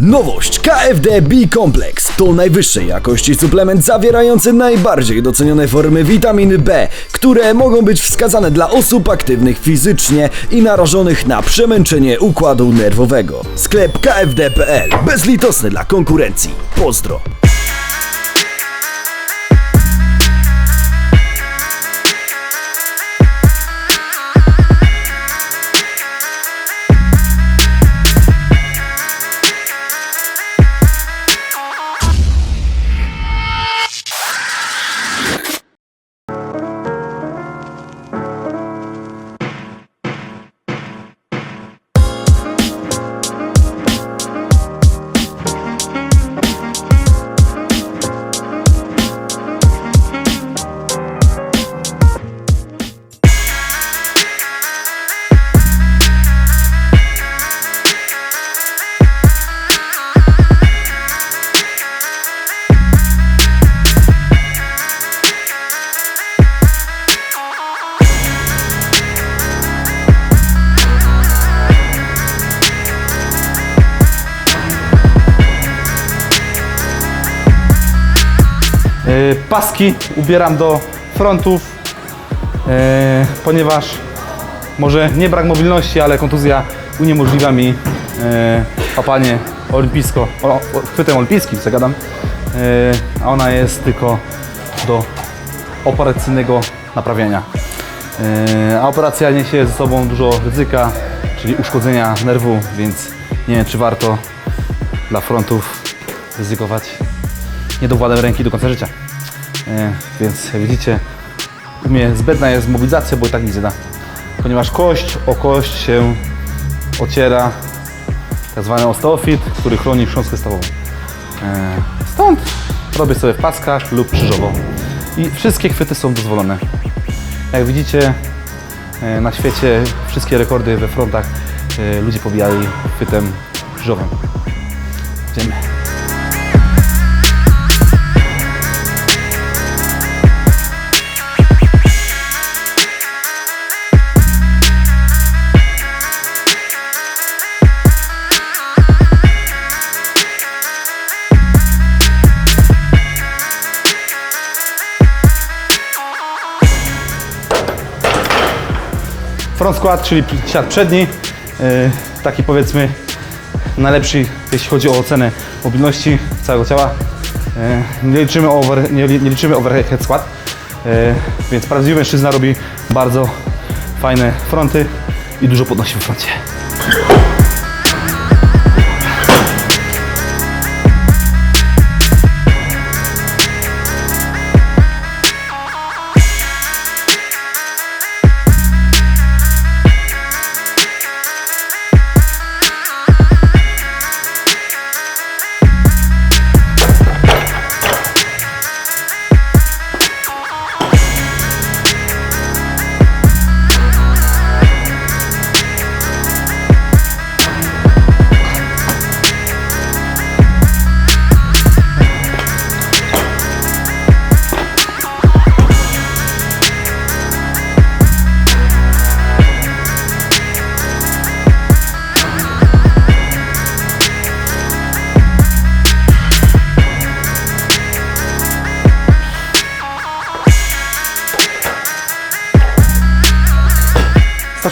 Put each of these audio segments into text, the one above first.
Nowość KFD B-Complex to najwyższej jakości suplement zawierający najbardziej docenione formy witaminy B, które mogą być wskazane dla osób aktywnych fizycznie i narażonych na przemęczenie układu nerwowego. Sklep kfd.pl bezlitosny dla konkurencji. Pozdro! Paski ubieram do frontów, e, ponieważ może nie brak mobilności, ale kontuzja uniemożliwia mi e, łapanie olimpijsko, o, chwytem olimpijskim, zagadam, e, a ona jest tylko do operacyjnego naprawiania. E, a operacja niesie ze sobą dużo ryzyka, czyli uszkodzenia nerwu, więc nie wiem, czy warto dla frontów ryzykować niedowładem ręki do końca życia. E, więc widzicie, u mnie zbędna jest mobilizacja, bo i tak nic nie da. Ponieważ kość o kość się ociera tak zwany osteofit, który chroni chrząstkę stawową. E, stąd robię sobie w paskach lub krzyżowo. I wszystkie chwyty są dozwolone. Jak widzicie, e, na świecie wszystkie rekordy we frontach ludzie pobijali chwytem krzyżowym. Idziemy. Front squat, czyli siat przedni, yy, taki powiedzmy najlepszy, jeśli chodzi o ocenę mobilności całego ciała. Yy, nie, liczymy over, nie, nie liczymy overhead squat, yy, więc prawdziwy mężczyzna robi bardzo fajne fronty i dużo podnosi w froncie.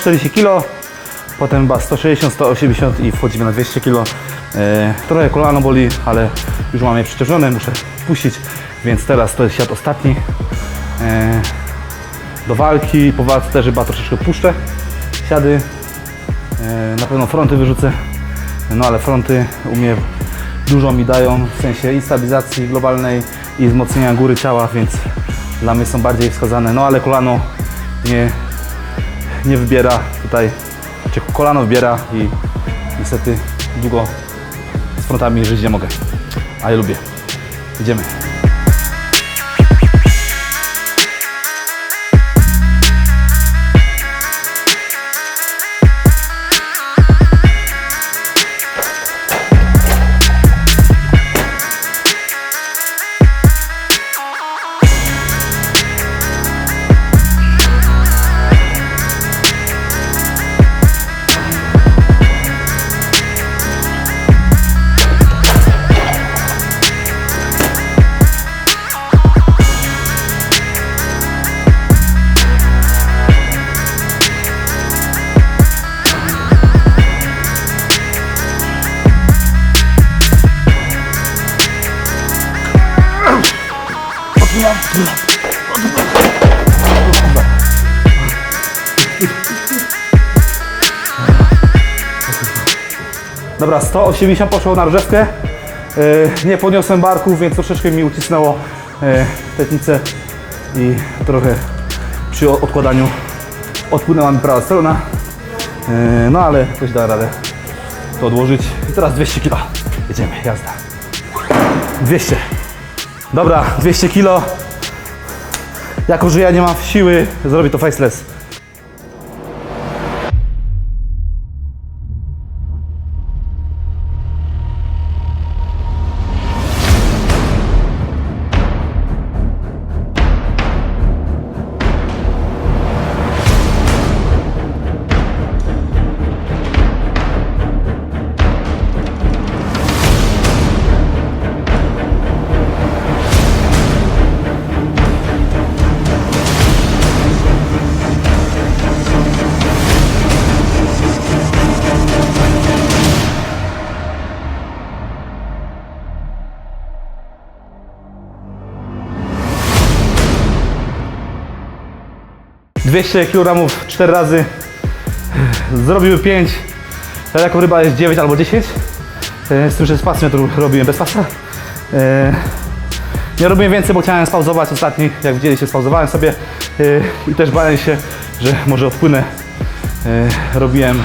140 kg, potem chyba 160, 180 i wchodzimy na 200 kg. E, trochę kolano boli, ale już mam je przeciążone, muszę puścić, więc teraz to jest siat ostatni. E, do walki, po walce też chyba troszeczkę puszczę siady. E, na pewno fronty wyrzucę, no ale fronty u mnie dużo mi dają w sensie i stabilizacji globalnej i wzmocnienia góry ciała, więc dla mnie są bardziej wskazane. No ale kolano nie, nie wybiera tutaj, czy kolano wybiera i niestety długo z frontami żyć nie mogę, a ja lubię. Idziemy. Dobra, 180 poszło na różewkę. Yy, nie podniosłem barków, więc troszeczkę mi ucisnęło yy, tetnicę i trochę przy odkładaniu odpłynęła mi prawa strona. Yy, no ale jakoś da radę to odłożyć. I teraz 200 kg. Jedziemy, jazda. 200. Dobra, 200 kg. Jako, że ja nie mam siły, zrobię to faceless. Dwieście kg 4 razy. Zrobiły 5. Jako ryba jest 9 albo 10. E, Z tym, że z pasem ja to robiłem bez pasa. E, Nie robiłem więcej, bo chciałem spauzować ostatni. Jak widzieliście, spauzowałem sobie e, i też bałem się, że może odpłynę. Robiłem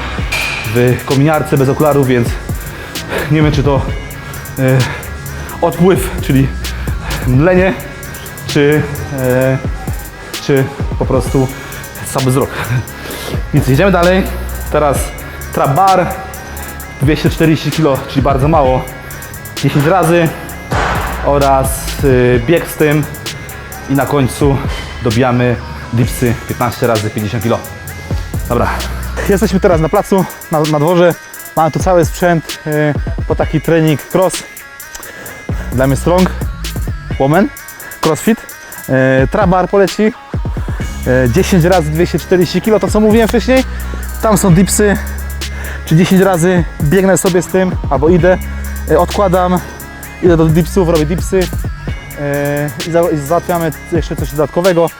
w kominiarce bez okularów, więc nie wiem, czy to odpływ, czyli mlenie, czy, czy po prostu sam wzrok. Więc jedziemy dalej. Teraz trap bar 240 kg, czyli bardzo mało. 10 razy oraz y, bieg z tym i na końcu dobijamy dipsy 15 razy 50 kg. Dobra. Jesteśmy teraz na placu, na, na dworze. Mamy tu cały sprzęt y, po taki trening cross. Dla mnie strong, woman, crossfit. Y, trap bar poleci, 10 razy 240 kg, to co mówiłem wcześniej. Tam są dipsy, czy 10 razy biegnę sobie z tym, albo idę, e, odkładam, idę do dipsów, robię dipsy e, i za- i załatwiamy jeszcze coś dodatkowego.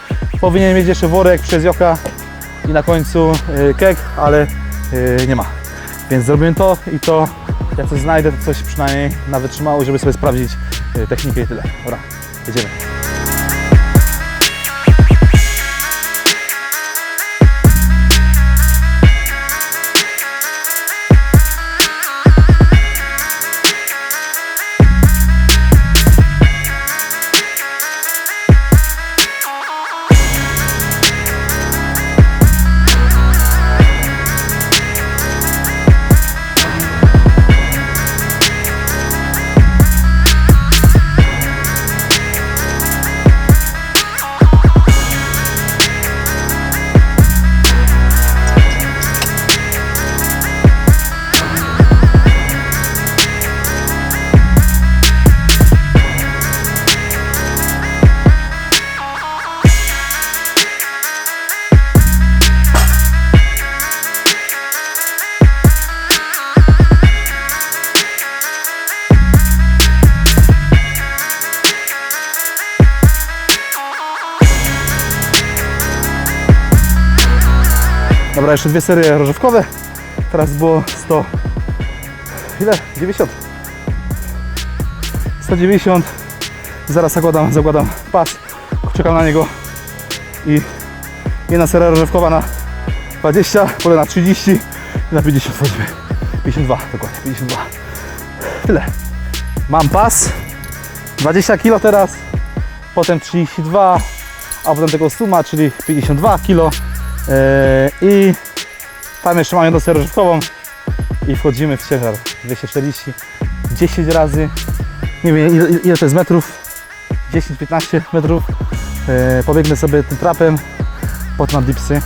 Powinien mieć jeszcze worek przez joka i na końcu e, kek, ale e, nie ma. Więc zrobiłem to i to, jak coś znajdę, to coś przynajmniej na wytrzymałość, żeby sobie sprawdzić e, technikę i tyle. Dobra, jedziemy. Dobra, jeszcze dwie serie rożywkowe. Teraz było 100. Ile? 90. 190. Zaraz zakładam, zakładam pas. Czekam na niego. I jedna seria rożywkowa na 20, potem na 30 i na 50 wchodzimy. 52, dokładnie, 52. Tyle. Mam pas. 20 kg teraz. Potem 32, a potem tego suma, czyli 52 kg. Eee, I tam jeszcze mamy jedną serię rożywkową i wchodzimy w ciężar 240 10 razy. Nie wiem ile, ile to jest metrów. 10-15 metrów. Eee, pobiegnę sobie tym trapem, potem na dipsy.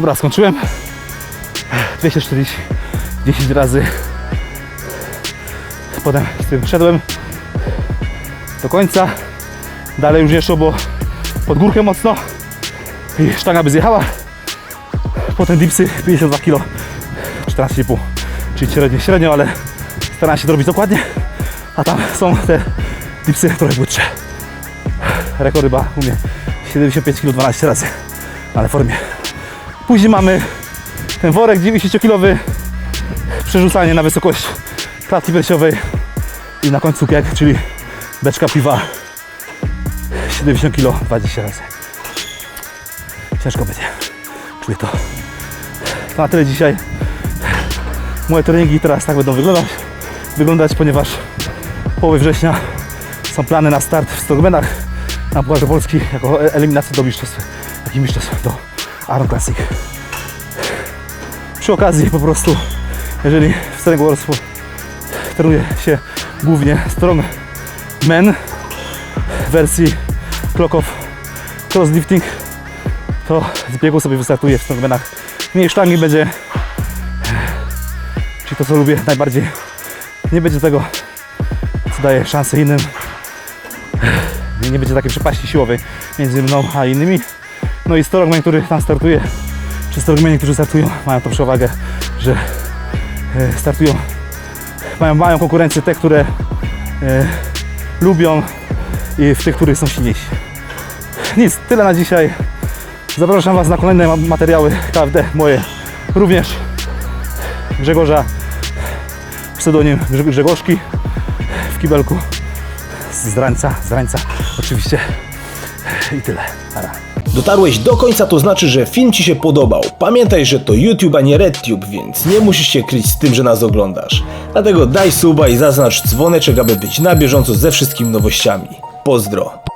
Dobra, skończyłem. 240 10 razy. Potem z tym szedłem do końca. Dalej już nie szło, bo pod górkę mocno i sztanga by zjechała. Potem dipsy 52 kg, 14,5, czyli średnio, średnio, ale staram się to robić dokładnie. A tam są te dipsy trochę błytsze. Rekord chyba u mnie 75 kg 12 razy, ale w formie. Później mamy ten worek 90-kilowy, przerzucanie na wysokość klatki piersiowej i na końcu kiek, czyli beczka piwa 70 kg 20 razy. Ciężko będzie. Czuję to. To na tyle dzisiaj. Moje treningi teraz tak będą wyglądać, wyglądać ponieważ połowy września są plany na start w Strongmanach na Pucharze Polski jako eliminacja do mistrzostw, takich mistrzostw do Iron Classic. Przy okazji po prostu, jeżeli w Strongmanstwu trenuje się głównie Strongman w wersji clock off crosslifting, to z biegu sobie wystartuje w Strongmanach. Mniej sztangi będzie, czyli to co lubię najbardziej. Nie będzie tego, co daje szansę innym. Nie będzie takiej przepaści siłowej między mną a innymi. No i Strongman, który tam startuje, czy Strongmeni, którzy startują, mają tą przewagę, że e, startują, mają, mają konkurencję te, które e, lubią i w tych, których są silniejsi. Nic, tyle na dzisiaj. Zapraszam Was na kolejne ma- materiały KFD, moje również. Grzegorza, pseudonim Grze- Grzegorzki w kibelku z Zrańca, z Rańca oczywiście i tyle. Ara. Dotarłeś do końca, to znaczy, że film Ci się podobał. Pamiętaj, że to YouTube, a nie RedTube, więc nie musisz się kryć z tym, że nas oglądasz. Dlatego daj suba i zaznacz dzwoneczek, aby być na bieżąco ze wszystkimi nowościami. Pozdro!